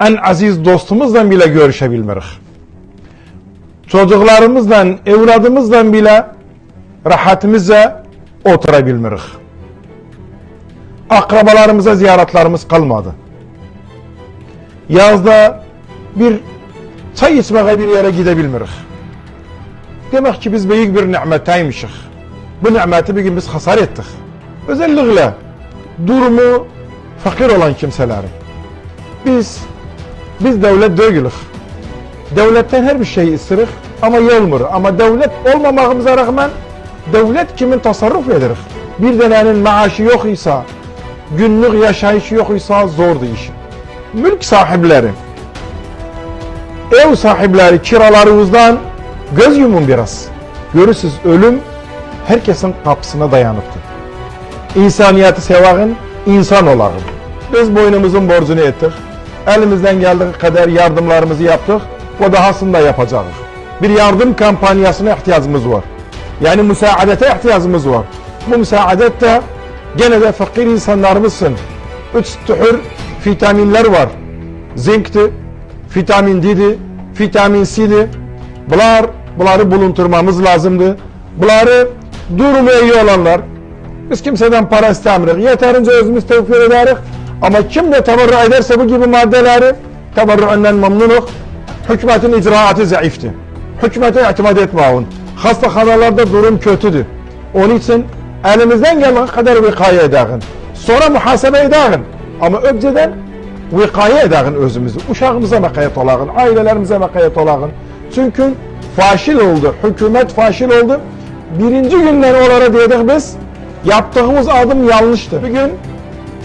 en aziz dostumuzla bile görüşebilmirik. Çocuklarımızla, evladımızla bile rahatımızla oturabilmirik. Akrabalarımıza ziyaretlerimiz kalmadı. Yazda bir çay içmeye bir yere gidebilmirik. Demek ki biz büyük bir nimetteymişik. Bu nimeti bir gün biz hasar ettik. Özellikle durumu fakir olan kimseleri. Biz biz devlet değiliz. Devletten her bir şey istirik ama yolmur. Ama devlet olmamamıza rağmen devlet kimin tasarruf ederik. Bir denenin maaşı yok ise, günlük yaşayışı yok ise zordu iş. Mülk sahipleri, ev sahipleri kiralarımızdan göz yumun biraz. Görürsünüz ölüm herkesin kapısına dayanıptır. İnsaniyeti sevağın, insan olağın. Biz boynumuzun borcunu ettik. Elimizden geldiği kadar yardımlarımızı yaptık. O dahasını da yapacağız. Bir yardım kampanyasına ihtiyacımız var. Yani müsaadete ihtiyacımız var. Bu müsaadet de gene de fakir insanlarımızsın. Üç tür vitaminler var. Zinkti, vitamin D'di, vitamin C'di. Bunlar, bunları bulundurmamız lazımdı. Bunları durumu iyi olanlar, biz kimseden para istemiyoruz. Yeterince özümüz tevfik ederiz. Ama kim de teberru ederse bu gibi maddeleri teberruundan memnunuk. Hükümetin icraatı zayıftı. Hükümete itimat etmeyin. Hastaxanalarda durum kötüdür. Onun için elimizden geldiği kadar vikaye edelim. Sonra muhasebe edelim. Ama önceden vikaye edelim özümüzü. Uşağımıza mekayet olalım, ailelerimize mekayet olalım. Çünkü faşil oldu, hükümet faşil oldu. Birinci günden onlara dedik biz, yaptığımız adım yanlıştı. Bugün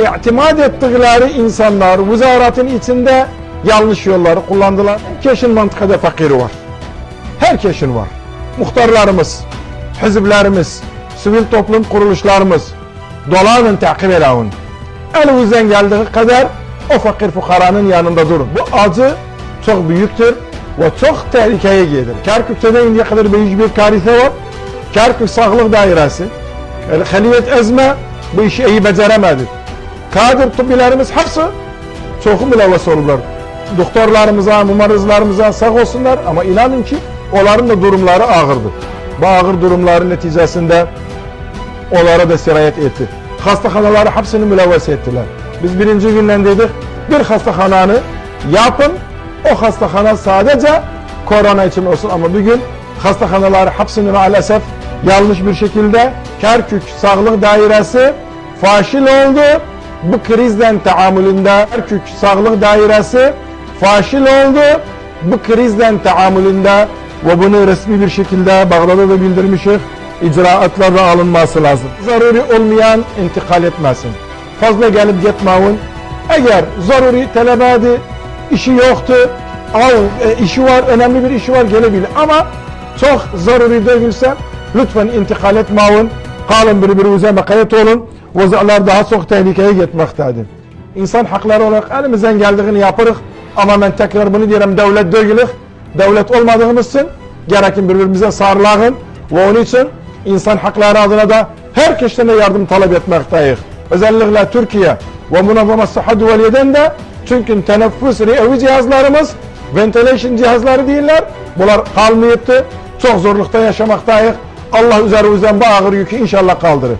itimat ettikleri insanlar vüzaratın içinde yanlış yolları kullandılar. Herkesin mantıkada fakiri var. Herkesin var. Muhtarlarımız, hiziplerimiz, sivil toplum kuruluşlarımız dolanın takip edin. Elimizden geldiği kadar o fakir fukaranın yanında durun. Bu acı çok büyüktür ve çok tehlikeye gelir. Kerkük'te de indiye kadar büyük bir karite var. Kerkük Sağlık Dairesi, Haliyet Ezme bu işi iyi beceremedi. Kadir tıbbilerimiz hepsi çok mülevves olurlar. Doktorlarımıza, mumarızlarımıza sağ olsunlar ama inanın ki onların da durumları ağırdı. Bu ağır durumların neticesinde onlara da sirayet etti. Hastaxanaları hepsini mülevves ettiler. Biz birinci günden dedik bir hastaxananı yapın. O hastaxana sadece korona için olsun ama bugün hastaxanaları hepsini maalesef yanlış bir şekilde Kerkük Sağlık Dairesi faşil oldu. Bu krizden taamülünde Kerkük Sağlık Dairesi faşil oldu. Bu krizden taamülünde ve bunu resmi bir şekilde Bağdat'a da bildirmişik. İcraatlarda alınması lazım. Zaruri olmayan intikal etmesin. Fazla gelip gitmeyin. Eğer zaruri talebedi, işi yoktu, al, e, işi var, önemli bir işi var gelebilir. Ama çok zaruri değilse lütfen intikal etmeyin. Kalın birbirinize mekayet olun. Vazılar daha çok tehlikeye gitmektedir. İnsan hakları olarak elimizden geldiğini yaparız. Ama ben tekrar bunu diyorum devlet değiliz. Devlet olmadığımız için gerekin birbirimize sarılağın ve onun için insan hakları adına da herkesten de yardım talep etmekteyiz. Özellikle Türkiye ve Munazzama Sıhhat Veliye'den de çünkü teneffüs ri'evi cihazlarımız ventilation cihazları değiller. Bunlar kalmayıptı. Çok zorlukta yaşamaktayız. Allah üzerimizden bu ağır yükü inşallah kaldırır.